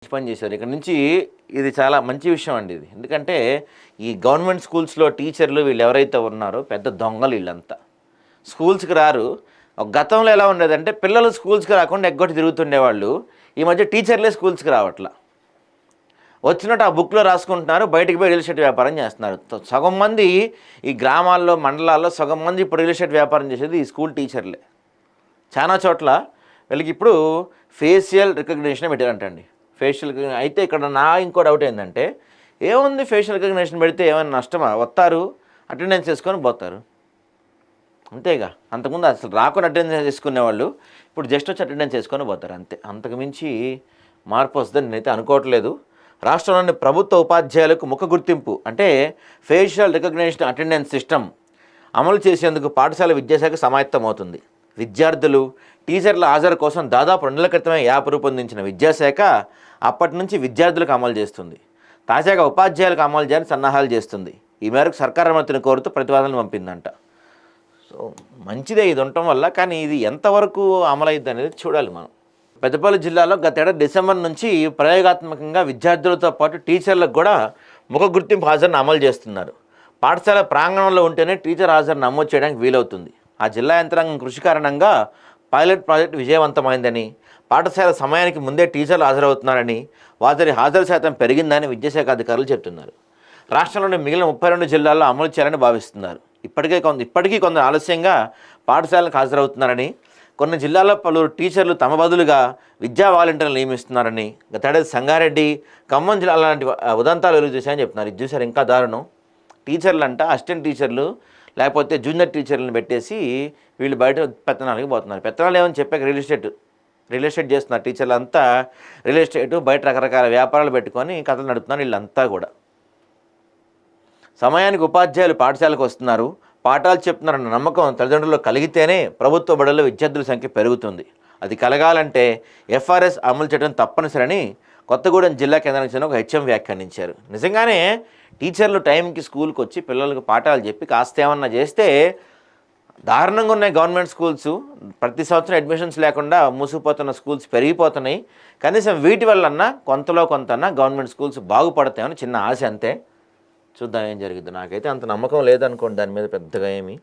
మంచి పని చేశారు. ఇక్కడ నుంచి ఇది చాలా మంచి విషయం అండి ఇది. ఎందుకంటే ఈ గవర్నమెంట్ స్కూల్స్లో టీచర్లు వీళ్ళు ఎవరైతే ఉన్నారో పెద్ద దొంగలు వీళ్ళంతా. స్కూల్స్కి రారు. గతంలో ఎలా ఉండేదంటే పిల్లలు స్కూల్స్కి రాకుండా ఎగ్గొట్టి తిరుగుతుండేవాళ్ళు. ఈ మధ్య టీచర్లే స్కూల్స్కి రావట్లా. వచ్చినట్టు ఆ బుక్లో రాసుకుంటున్నారు. బయటికి పోయి రియల్ ఎస్టేట్ వ్యాపారం చేస్తున్నారు. సగం మంది ఈ గ్రామాల్లో మండలాల్లో సగం మంది ఇప్పుడు రియల్ ఎస్టేట్ వ్యాపారం చేసేది ఈ స్కూల్ టీచర్లే. చాలా చోట్ల వీళ్ళకి ఇప్పుడు ఫేషియల్ రికగ్నిషన్ పెట్టారంటండి. ఫేషియల్ అయితే ఇక్కడ నా ఇంకో డౌట్ ఏంటంటే ఏముంది ఫేషియల్ రికగ్నిషన్ పెడితే ఏమైనా నష్టమా? వస్తారు అటెండెన్స్ చేసుకొని పోతారు. అంతేగా. అంతకుముందు అసలు రాకుండా అటెండెన్స్ చేసుకునే వాళ్ళు ఇప్పుడు జస్ట్ వచ్చి అటెండెన్స్ చేసుకొని పోతారు అంతే. అంతకుమించి మార్పు వస్తుందని నేనైతే అనుకోవట్లేదు. రాష్ట్రంలోని ప్రభుత్వ ఉపాధ్యాయులకు ముఖ గుర్తింపు అంటే ఫేషియల్ రికగ్నిషన్ అటెండెన్స్ సిస్టమ్ అమలు చేసేందుకు పాఠశాల విద్యాశాఖ సమాయత్తమవుతుంది విద్యార్థులు టీచర్ల హాజరు కోసం దాదాపు రెండు నెలల క్రితమే యాప్ రూపొందించిన విద్యాశాఖ అప్పటి నుంచి విద్యార్థులకు అమలు చేస్తుంది. తాజాగా ఉపాధ్యాయులకు అమలు చేయాలని సన్నాహాలు చేస్తుంది. ఈ మేరకు సర్కార్ అనుమతిని కోరుతూ ప్రతిపాదనలు పంపిందంట. సో మంచిదే ఇది ఉండటం వల్ల కానీ ఇది ఎంతవరకు అమలైద్ది అనేది చూడాలి మనం. పెద్దపల్లి జిల్లాలో గతేడాది డిసెంబర్ నుంచి ప్రయోగాత్మకంగా విద్యార్థులతో పాటు టీచర్లకు కూడా ముఖ గుర్తింపు హాజరును అమలు చేస్తున్నారు. పాఠశాల ప్రాంగణంలో ఉంటేనే టీచర్ హాజరు నమోదు చేయడానికి వీలవుతుంది. ఆ జిల్లా యంత్రాంగం కృషి కారణంగా పైలట్ ప్రాజెక్ట్ విజయవంతమైందని పాఠశాల సమయానికి ముందే టీచర్లు హాజరవుతున్నారని వారి హాజరు శాతం పెరిగిందని విద్యాశాఖ అధికారులు చెబుతున్నారు రాష్ట్రంలోని మిగిలిన ముప్పై రెండు జిల్లాల్లో అమలు చేయాలని భావిస్తున్నారు. ఇప్పటికే కొంత ఇప్పటికీ కొందరు ఆలస్యంగా పాఠశాలకు హాజరవుతున్నారని కొన్ని జిల్లాల్లో పలువురు టీచర్లు తమ బదులుగా విద్యా వాలంటీర్లు నియమిస్తున్నారని గతేడాది సంగారెడ్డి ఖమ్మం జిల్లా లాంటి ఉదంతాలు వెలుగు చూశాయని చెప్తున్నారు. ఇది చూసారు ఇంకా దారుణం. టీచర్లు అంట అసిస్టెంట్ టీచర్లు లేకపోతే జూనియర్ టీచర్లను పెట్టేసి వీళ్ళు బయట పెత్తనాలకి పోతున్నారు. పెత్తనాలు ఏమని చెప్పాక రియల్ ఎస్టేట్ రియల్ ఎస్టేట్ చేస్తున్నారు టీచర్లు అంతా రియల్ ఎస్టేట్ బయట రకరకాల వ్యాపారాలు పెట్టుకొని కథలు నడుపుతున్నారు వీళ్ళంతా కూడా. సమయానికి ఉపాధ్యాయులు పాఠశాలకు వస్తున్నారు. పాఠాలు చెప్తున్నారన్న నమ్మకం తల్లిదండ్రుల్లో కలిగితేనే ప్రభుత్వ బడుల్లో విద్యార్థుల సంఖ్య పెరుగుతుంది. అది కలగాలంటే ఎఫ్ఆర్ఎస్ అమలు చేయడం తప్పనిసరని కొత్తగూడెం జిల్లా కేంద్రానికి చెందిన ఒక హెచ్ఎం వ్యాఖ్యానించారు. నిజంగానే టీచర్లు టైంకి స్కూల్కి వచ్చి పిల్లలకు పాఠాలు చెప్పి కాస్త ఏమన్నా చేస్తే దారుణంగా ఉన్నాయి గవర్నమెంట్ స్కూల్స్. ప్రతి సంవత్సరం అడ్మిషన్స్ లేకుండా మూసుకుపోతున్న స్కూల్స్ పెరిగిపోతున్నాయి. కనీసం వీటి వల్లన్నా కొంతలో కొంతన్నా గవర్నమెంట్ స్కూల్స్ బాగుపడతాయని చిన్న ఆశ అంతే. చూద్దాం ఏం జరిగింది నాకైతే అంత నమ్మకం లేదనుకోండి దాని మీద పెద్దగా ఏమి.